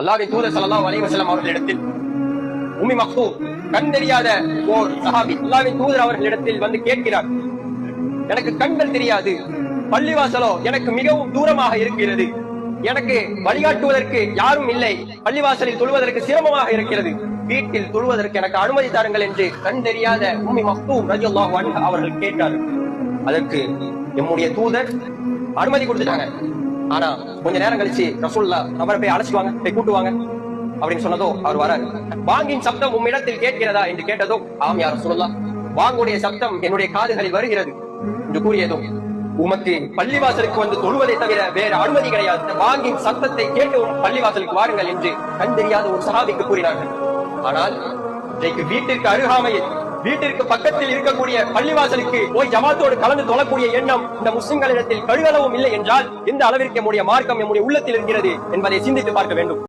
அல்லாஹ்வின் தூதர் சல்லா அலைஹி அவர்களிடத்தில் உமி மக்தூம் கண் தெரியாத ஓர் சஹாபி அல்லாவின் தூதர் அவர்களிடத்தில் வந்து கேட்கிறார். எனக்கு கண்கள் தெரியாது பள்ளிவாசலோ எனக்கு மிகவும் தூரமாக இருக்கிறது. எனக்கு வழிகாட்டுவதற்கு யாரும் இல்லை பள்ளிவாசலில் தொழுவதற்கு சிரமமாக இருக்கிறது. வீட்டில் தொழுவதற்கு எனக்கு அனுமதி தாருங்கள் என்று கண் தெரியாத உம்மி மக்தூம் ரலியல்லாஹு அன்ஹா அவர்கள் கேட்டார் அதற்கு எம்முடைய தூதர் அனுமதி கொடுத்துட்டாங்க. ஆனா கொஞ்ச நேரம் கழிச்சு ரசூல்லா அவரை போய் அழைச்சிட்டு வாங்க போய் கூட்டுவாங்க அப்படின்னு சொன்னதோ அவர் வராரு. வாங்கின் சப்தம் உம்மிடத்தில் கேட்கிறதா என்று கேட்டதோ ஆம் யார் சொல்லலாம் வாங்குடைய சப்தம் என்னுடைய காதுகளில் வருகிறது என்று கூறியதும் உமக்கு பள்ளிவாசலுக்கு வந்து தொழுவதை தவிர வேற அனுமதி கிடையாது. வாங்கின் சத்தத்தை கேட்டு பள்ளிவாசலுக்கு வாருங்கள் என்று கண் தெரியாத ஒரு சகாபிக்கு கூறினார்கள். ஆனால் இன்றைக்கு வீட்டிற்கு அருகாமையில் வீட்டிற்கு பக்கத்தில் இருக்கக்கூடிய பள்ளிவாசலுக்கு போய் ஜமாத்தோடு கலந்து தொழக்கூடிய எண்ணம் இந்த முஸ்லிம்களிடத்தில் கழுகளவும் இல்லை என்றால் எந்த அளவிற்கு நம்முடைய மார்க்கம் நம்முடைய உள்ளத்தில் இருக்கிறது என்பதை சிந்தித்து பார்க்க வேண்டும்.